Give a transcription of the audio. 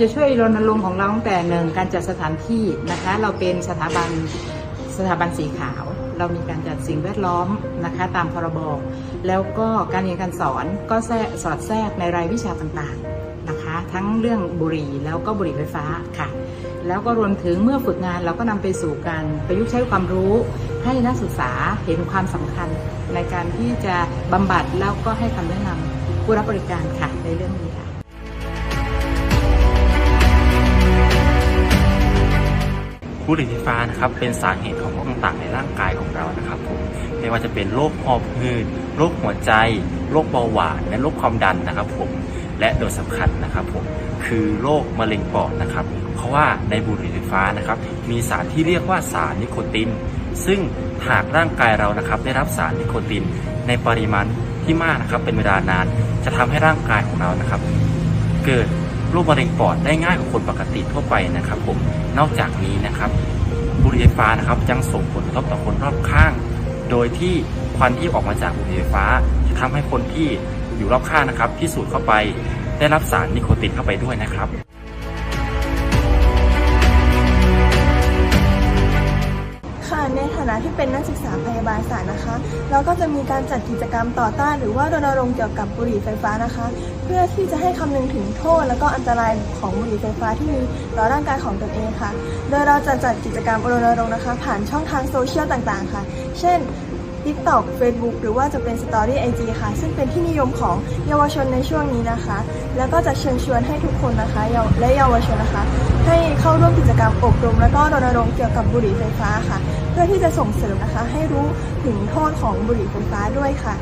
จะช่วยรณรงค์ของเราตั้งแต่หนึ่งการจัดสถานที่นะคะ เราเป็นสถาบันสถาบันสีขาว เรามีการจัดสิ่งแวดล้อมนะคะ ตามพรบแล้วก็การเรียนการสอนก็แทรกสอดแทรกในรายวิชาต่างๆนะคะ ทั้งเรื่องบุหรี่แล้วก็บุหรี่ไฟฟ้าค่ะ แล้วก็รวมถึงเมื่อฝึกงานเราก็นำไปสู่การประยุกต์ใช้ความรู้ ให้นักศึกษาเห็นความสำคัญในการที่จะบำบัดแล้วก็ให้คำแนะนำผู้รับบริการค่ะในเรื่องนี้ค่ะ บุหรี่ไฟฟ้านะครับเป็นสาเหตุของโรคต่างๆในร่างกายของเรานะครับผมไม่ว่าจะเป็นโรคหอบหืดโรคหัวใจโรคเบาหวานและโรคความดันนะครับผมและโดยสำคัญนะครับผมคือโรคมะเร็งปอดนะครับ เพราะว่าในบุหรี่ไฟฟ้านะครับมีสารที่เรียกว่าสารนิโคติน ซึ่งหากร่างกายเรานะครับได้รับสารนิโคติน ในปริมาณที่มากนะครับเป็นเวลานาน จะทำให้ร่างกายของเรานะครับ เกิด โรคมะเร็งปอดได้ง่ายกว่าคนปกติทั่วไปนะครับผมนอกจากนี้นะครับบุหรี่ไฟฟ้านะครับยังส่งผลกระทบต่อคนรอบข้าง โดยที่ควันที่ออกมาจากบุหรี่ไฟฟ้า จะทำให้คนที่อยู่รอบข้างนะครับ ที่สูดเข้าไปได้รับสารนิโคตินเข้าไปด้วยนะครับ ที่เป็นนักศึกษาพยาบาลศาสตร์นะคะ เราก็จะมีการจัดกิจกรรมต่อต้านหรือว่ารณรงค์เกี่ยวกับบุหรี่ไฟฟ้านะคะ เพื่อที่จะให้คำนึงถึงโทษ และก็อันตรายของบุหรี่ไฟฟ้าที่มีต่อร่างกายของตนเองค่ะ โดยเราจะจัดกิจกรรมรณรงค์นะคะ ผ่านช่องทางโซเชียลต่างๆ ค่ะ เช่น TikTok Facebook หรือว่าจะเป็น Story IG ค่ะ ซึ่งเป็นที่นิยมของเยาวชนในช่วงนี้นะคะ แล้วก็จะเชิญชวนให้ทุกคนนะคะและเยาวชนนะคะ ให้เข้าร่วมกิจกรรมอบรม และก็รณรงค์เกี่ยวกับบุหรี่ไฟฟ้าค่ะ พื่อที่จะส่งเสริมนะคะ ให้รู้ถึงโทษของบุหรี่ไฟฟ้าด้วยค่ะ